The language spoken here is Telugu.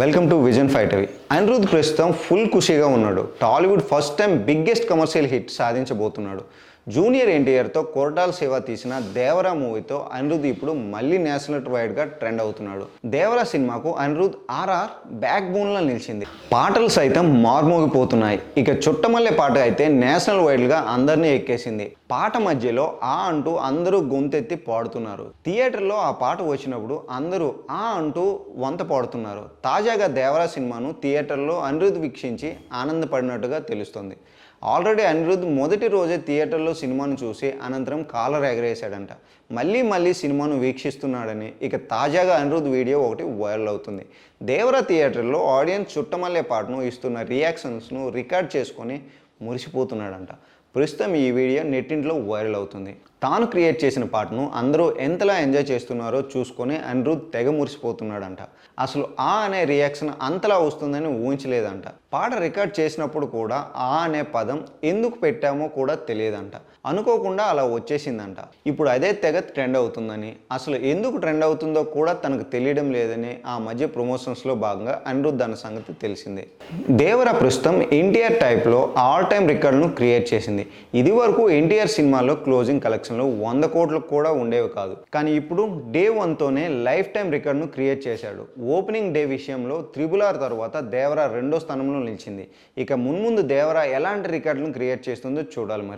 వెల్కమ్ టు విజన్ ఫైట్ అవి అనిరుద్ ప్రస్తుతం ఫుల్ ఖుషీగా ఉన్నాడు. Tollywood first time biggest commercial hit సాధించబోతున్నాడు. Junior ఎన్టీఆర్తో కోర్టాల్ సేవ తీసిన దేవరా మూవీతో అనిరుద్ ఇప్పుడు మళ్ళీ నేషనల్ వైడ్గా ట్రెండ్ అవుతున్నాడు. దేవరా సినిమాకు అనిరుద్ ఆర్ఆర్ బ్యాక్ బోన్లో నిలిచింది. పాటలు సైతం మార్మోగిపోతున్నాయి. ఇక చుట్టమల్లె పాట అయితే నేషనల్ వైడ్గా అందరినీ ఎక్కేసింది. పాట మధ్యలో ఆ అంటూ అందరూ గొంతెత్తి పాడుతున్నారు. థియేటర్లో ఆ పాట వచ్చినప్పుడు అందరూ ఆ అంటూ వంత పాడుతున్నారు. తాజాగా దేవరా సినిమాను థియేటర్లో అనిరుద్ వీక్షించి ఆనందపడినట్టుగా తెలుస్తుంది. ఆల్రెడీ అనిరుద్ మొదటి రోజే థియేటర్లో సినిమాను చూసి అనంతరం కాలర్ ఎగరేశాడంట. మళ్ళీ మళ్ళీ సినిమాను వీక్షిస్తున్నాడని ఇక తాజాగా అనిరుద్ వీడియో ఒకటి వైరల్ అవుతుంది. దేవరా థియేటర్లో ఆడియన్స్ చుట్టమల్లే పాటను ఇస్తున్న రియాక్షన్స్ను రికార్డ్ చేసుకొని మురిసిపోతున్నాడంట. ప్రస్తుతం ఈ వీడియో నెట్టింట్లో వైరల్ అవుతుంది. తాను క్రియేట్ చేసిన పాటను అందరూ ఎంతలా ఎంజాయ్ చేస్తున్నారో చూసుకొని అనిరుద్ తెగ మురిసిపోతున్నాడంట. అసలు ఆ అనే రియాక్షన్ అంతలా వస్తుందని ఊహించలేదంట. పాట రికార్డ్ చేసినప్పుడు కూడా ఆ అనే పదం ఎందుకు పెట్టామో కూడా తెలియదంట. అనుకోకుండా అలా వచ్చేసిందంట. ఇప్పుడు అదే తెగ ట్రెండ్ అవుతుందని అసలు ఎందుకు ట్రెండ్ అవుతుందో కూడా తనకు తెలియడం లేదని ఆ మధ్య ప్రమోషన్స్లో భాగంగా అనిరుద్ అన్న సంగతి తెలిసిందే. దేవర ప్రస్తుతం ఎన్టీఆర్ టైప్లో ఆల్ టైమ్ రికార్డును క్రియేట్ చేసింది. ఇది వరకు ఎన్టీఆర్ సినిమాలో క్లోజింగ్ కలెక్షన్ కలెక్షన్లు వంద కోట్లకు కూడా ఉండేవి కాదు. కానీ ఇప్పుడు డే వన్తోనే లైఫ్ టైం రికార్డును క్రియేట్ చేశాడు. ఓపెనింగ్ డే విషయంలో త్రిబుల్ ఆర్ తర్వాత దేవర రెండో స్థానంలో నిలిచింది. ఇక మున్ముందు దేవర ఎలాంటి రికార్డులను క్రియేట్ చేస్తుందో చూడాలి మరి.